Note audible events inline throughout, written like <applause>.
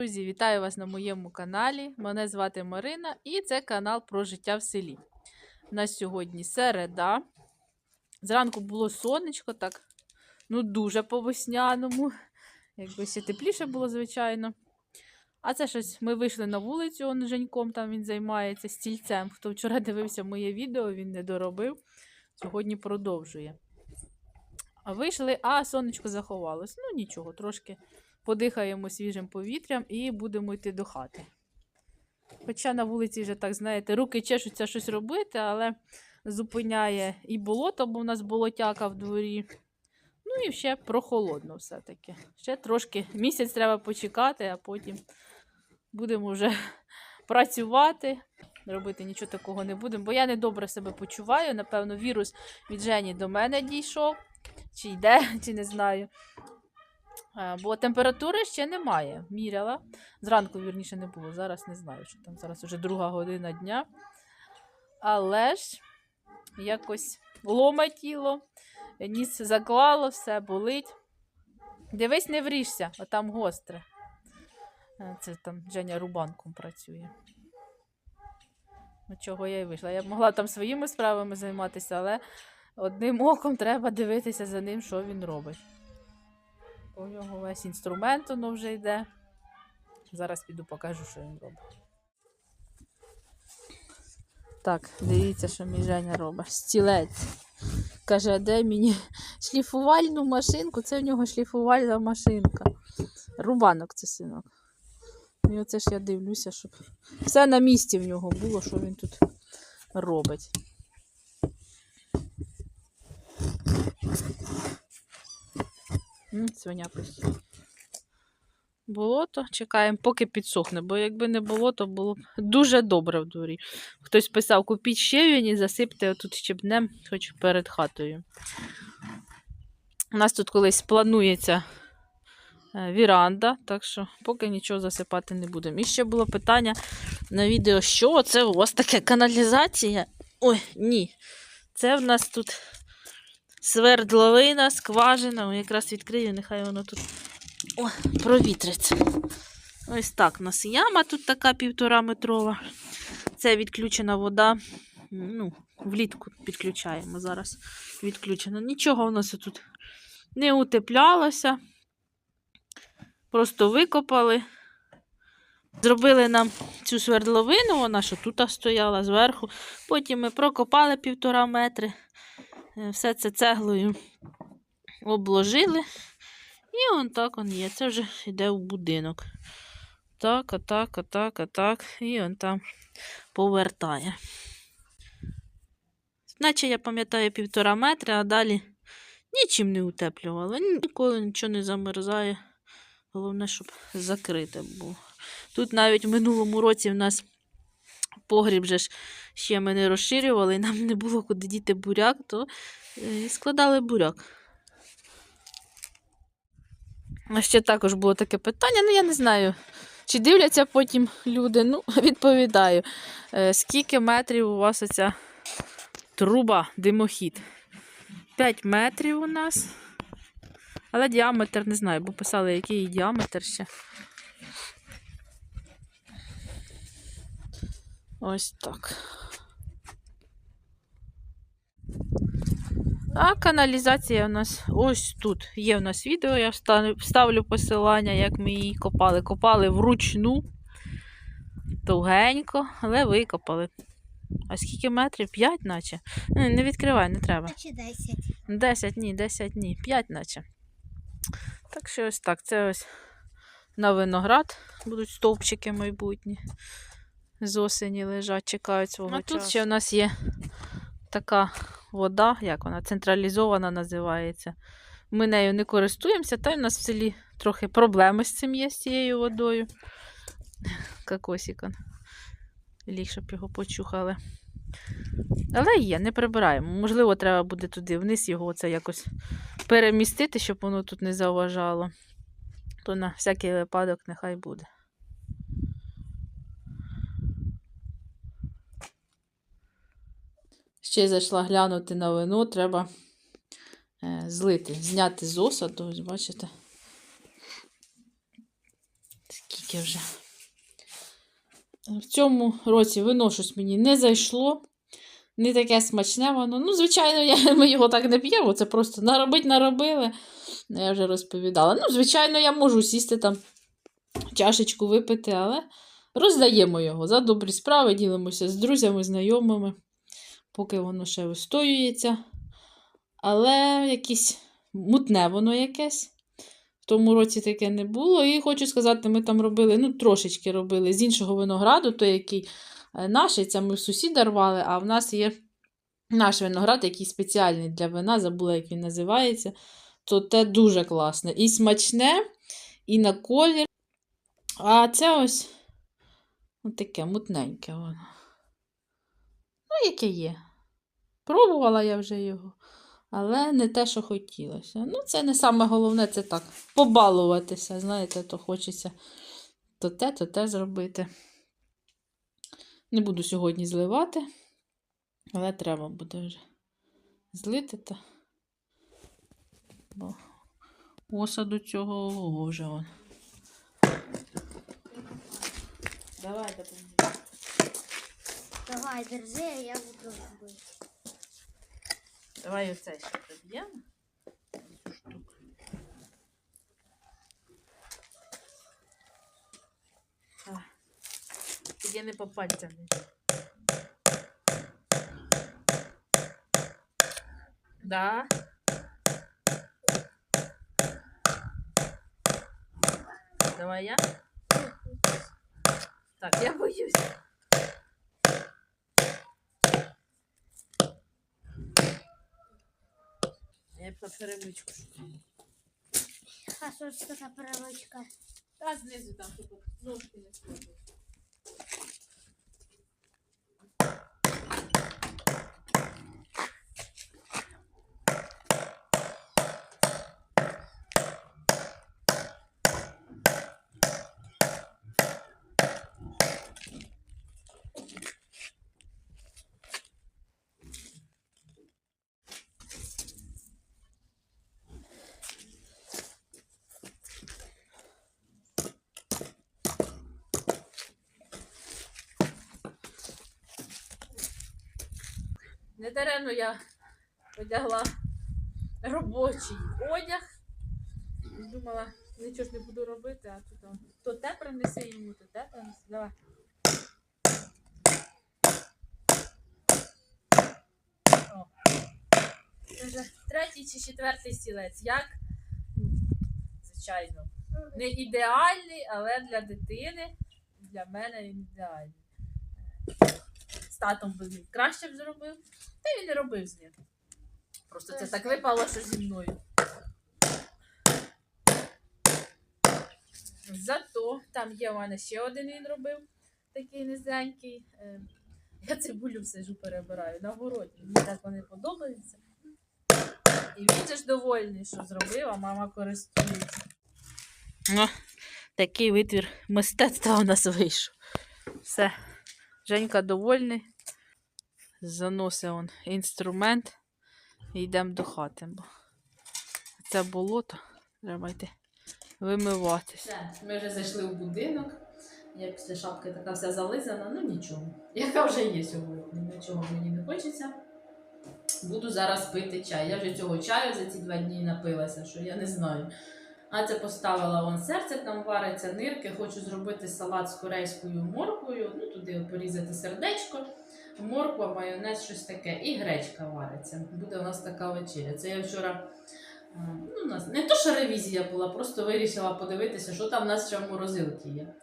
Друзі, вітаю вас на моєму каналі. Мене звати Марина і це канал про життя в селі. У нас сьогодні середа. Зранку було сонечко, так, ну дуже по-весняному. Якби ще тепліше було, звичайно. А це щось ми вийшли на вулицю, он Женьком там він займається стільцем. Хто вчора дивився моє відео, він не доробив. Сьогодні продовжує. А вийшли, а сонечко заховалось. Ну нічого, трошки подихаємо свіжим повітрям і будемо йти до хати. Хоча на вулиці вже так, знаєте, руки чешуться щось робити, але зупиняє і болото, бо в нас болотяка в дворі. Ну і ще прохолодно все-таки. Ще трошки місяць треба почекати, а потім будемо вже працювати. Робити нічого такого не будемо, бо я не добре себе почуваю. Напевно, вірус від Жені до мене дійшов, чи йде, <laughs> чи не знаю. Е, Бо температури ще немає. Міряла. Зранку, вірніше, не було. Зараз не знаю, що там зараз вже друга година дня. Але ж якось лома тіло, ніс заклало, все болить. Дивись, не вріжся, а там гостре. Е, Це там Женя рубанком працює. Ну, чого я й вийшла. Я б могла там своїми справами займатися, але одним оком треба дивитися за ним, що він робить. У нього весь інструмент воно вже йде. Зараз піду покажу, що він робить. Так, дивіться, що мій Женя робить. Стілець. Каже, а де мені шліфувальну машинку? Це в нього шліфувальна машинка. Рубанок це синок. І оце ж я дивлюся, щоб все на місці в нього було, що він тут робить. Свиня пише. Болото. Чекаємо, поки підсохне, бо якби не було, то було б дуже добре в дворі. Хтось писав, купіть щебінь і засипте отут щебнем, хоч перед хатою. У нас тут колись планується е, віранда, так що поки нічого засипати не будемо. І ще було питання на відео, що це у вас таке каналізація? Ой, ні. Це в нас тут свердловина, скважина. Якраз відкрию, нехай воно тут О, провітриться. Ось так у нас яма тут така півтора метрова. Це відключена вода. Ну, влітку підключаємо зараз. Відключено. Нічого у нас тут не утеплялося. Просто викопали. Зробили нам цю свердловину, вона що тут стояла зверху. Потім ми прокопали півтора метри. Е, Все це цеглою обложили. І он так он є. Це вже йде в будинок. Так, отак, отак, отак. І он там повертає. Наче я пам'ятаю півтора метри, а далі нічим не утеплювала. Ніколи нічого не замерзає. Головне, щоб закрите було. Тут навіть в минулому році в нас погріб же ж ще ми не розширювали, і нам не було куди діти буряк, то е, складали буряк. А ще також було таке питання, ну я не знаю, чи дивляться потім люди. Ну, <laughs> відповідаю. Е, Скільки метрів у вас оця труба, димохід? 5 метрів у нас. Але діаметр не знаю, бо писали, який діаметр ще. Ось так. А каналізація у нас ось тут. Є у нас відео, я вставлю посилання, як ми її копали. Копали вручну, довгенько, але викопали. А скільки метрів? 5 наче. Не, не відкривай, не треба. Чи 10. 10 ні, 10 ні, 5 наче. Так що ось так. Це ось на виноград будуть стовпчики майбутні. З осені лежать, чекають свого а часу. тут ще в нас є така вода, як вона, централізована називається. Ми нею не користуємося, та й у нас в селі трохи проблеми з цим є, з цією водою. Кокосик он. Ліг, щоб його почухали. Але є, не прибираємо. Можливо, треба буде туди вниз його це якось перемістити, щоб воно тут не заважало. То на всякий випадок нехай буде. Ще зайшла глянути на вино, треба е, злити, зняти з осаду, бачите. Скільки вже. В цьому році вино щось мені не зайшло. Не таке смачне воно. Ну, звичайно, я, ми його так не п'ємо. Це просто наробить наробили. Я вже розповідала. Ну, звичайно, я можу сісти там, чашечку випити, але роздаємо його за добрі справи, ділимося з друзями, знайомими, поки воно ще вистоюється. Але якесь мутне воно якесь. В тому році таке не було. І хочу сказати, ми там робили, ну, трошечки робили з іншого винограду, той, який е, наш, це ми в сусіда рвали, а в нас є наш виноград, який спеціальний для вина, забула, як він називається. То те дуже класне. І смачне, і на колір. А це ось таке мутненьке воно. Яке є. Пробувала я вже його, але не те, що хотілося. Ну, це не саме головне, це так. Побалуватися, знаєте, то хочеться то те, то те зробити. Не буду сьогодні зливати, але треба буде вже злити та. Бо осаду цього ого, вже он. Давай допоможи. Давай, держи, а я буду робити. Давай оце ще. А, Тільки не по пальцям. Да. Давай я. Так, я боюсь. Я перемичку. А що ж це за перемичка? Та знизу там, щоб ножки не сходили. Не даремно я одягла робочий одяг. Думала, нічого ж не буду робити, а тут то те принеси йому, то те принеси. Давай. Вже третій чи четвертий стілець. Як? Ну, Звичайно. Не ідеальний, але для дитини, для мене він ідеальний. Татом би він краще б зробив, та він не робив з ним. Просто це так випало, що зі мною. Зато там є у мене ще один він робив, такий низенький. Е, Я цибулю сижу перебираю на городі. Мені так вони подобаються. І він ж довольний, що зробив, а мама користується. Ну, такий витвір мистецтва у нас вийшов. Все. Женька довольний. Заносить он інструмент і йдемо до хати. Це болото. Треба йти вимиватися. Ми вже зайшли в будинок. Я після шапки така вся зализана, ну нічого. Яка вже є сьогодні. Нічого мені не хочеться. Буду зараз пити чай. Я вже цього чаю за ці два дні напилася, що я не знаю. А це поставила вон серце, там вариться нирки. Хочу зробити салат з корейською морквою. Ну, туди порізати сердечко, морква, майонез, щось таке. І гречка вариться. Буде у нас така вечеря. Це я вчора. Ну, у нас не то, що ревізія була, просто вирішила подивитися, що там у нас ще в морозилці є.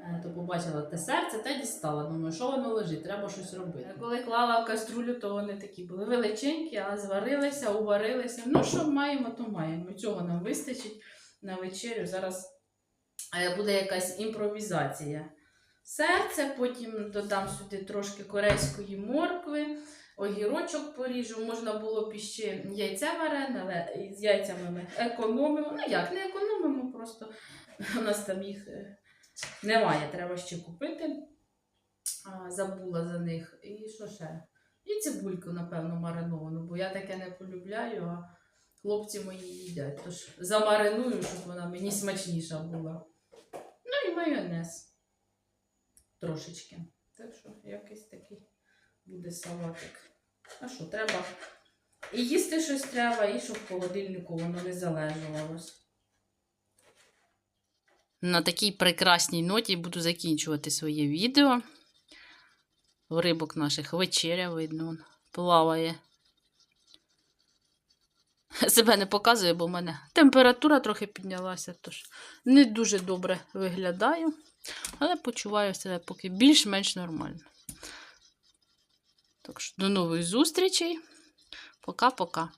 Е, То побачила те серце та дістала. Думаю, що воно лежить, треба щось робити. Коли клала в каструлю, то вони такі були величенькі, а зварилися, уварилися. Ну, що маємо, то маємо. Цього нам вистачить на вечерю. Зараз е, буде якась імпровізація. Серце, потім додам сюди трошки корейської моркви, огірочок поріжу. Можна було б іще яйця варене, але з яйцями ми економимо. Ну як, не економимо, просто <laughs> у нас там їх е, немає, треба ще купити. Забула за них. І що ще? І цибульку, напевно, мариновану, бо я таке не полюбляю, а хлопці мої їдять. Тож замариную, щоб вона мені смачніша була. Ну і майонез. Трошечки. Так що якийсь такий буде салатик. А що, треба? І їсти щось треба, і щоб в холодильнику воно не залежувалось. На такій прекрасній ноті буду закінчувати своє відео. Рибок наших вечеря видно, плаває. Себе не показує, бо в мене температура трохи піднялася, тож не дуже добре виглядаю, але почуваю себе поки більш-менш нормально. Так що до нових зустрічей. Пока-пока.